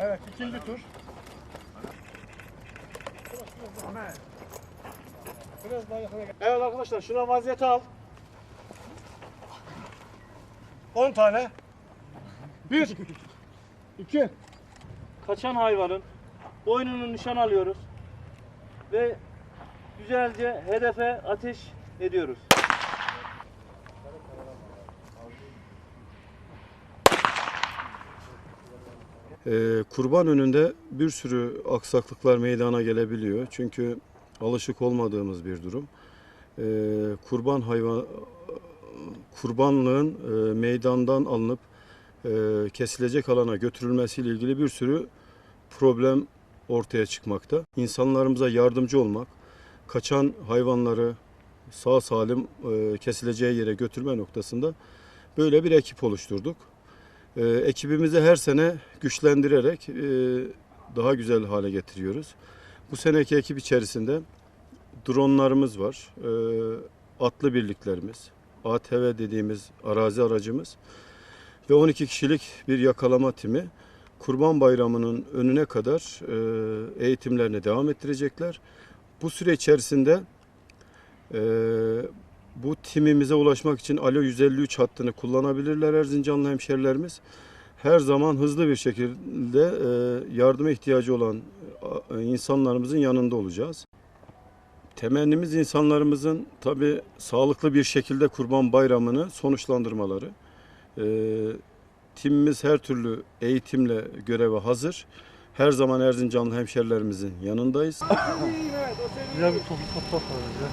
İkinci tur. Evet arkadaşlar şuna vaziyeti al. 10 tane. 1 2 Kaçan hayvanın boynunu nişan alıyoruz ve güzelce hedefe ateş ediyoruz. Ee, kurban önünde bir sürü aksaklıklar meydana gelebiliyor. Çünkü alışık olmadığımız bir durum. Ee, kurban hayvan kurbanlığın e, meydandan alınıp e, kesilecek alana götürülmesiyle ilgili bir sürü problem ortaya çıkmakta. İnsanlarımıza yardımcı olmak, kaçan hayvanları sağ salim e, kesileceği yere götürme noktasında böyle bir ekip oluşturduk. Ee, ekibimizi her sene güçlendirerek e, daha güzel hale getiriyoruz. Bu seneki ekip içerisinde dronlarımız var, e, atlı birliklerimiz, ATV dediğimiz arazi aracımız ve 12 kişilik bir yakalama timi Kurban Bayramı'nın önüne kadar e, eğitimlerine devam ettirecekler. Bu süre içerisinde e, bu timimize ulaşmak için Alo 153 hattını kullanabilirler Erzincanlı hemşerilerimiz. Her zaman hızlı bir şekilde e, yardıma ihtiyacı olan e, insanlarımızın yanında olacağız. Temennimiz insanlarımızın tabi sağlıklı bir şekilde Kurban Bayramı'nı sonuçlandırmaları. E, timimiz her türlü eğitimle göreve hazır. Her zaman Erzincanlı hemşerilerimizin yanındayız. Ya bir top top top var ya.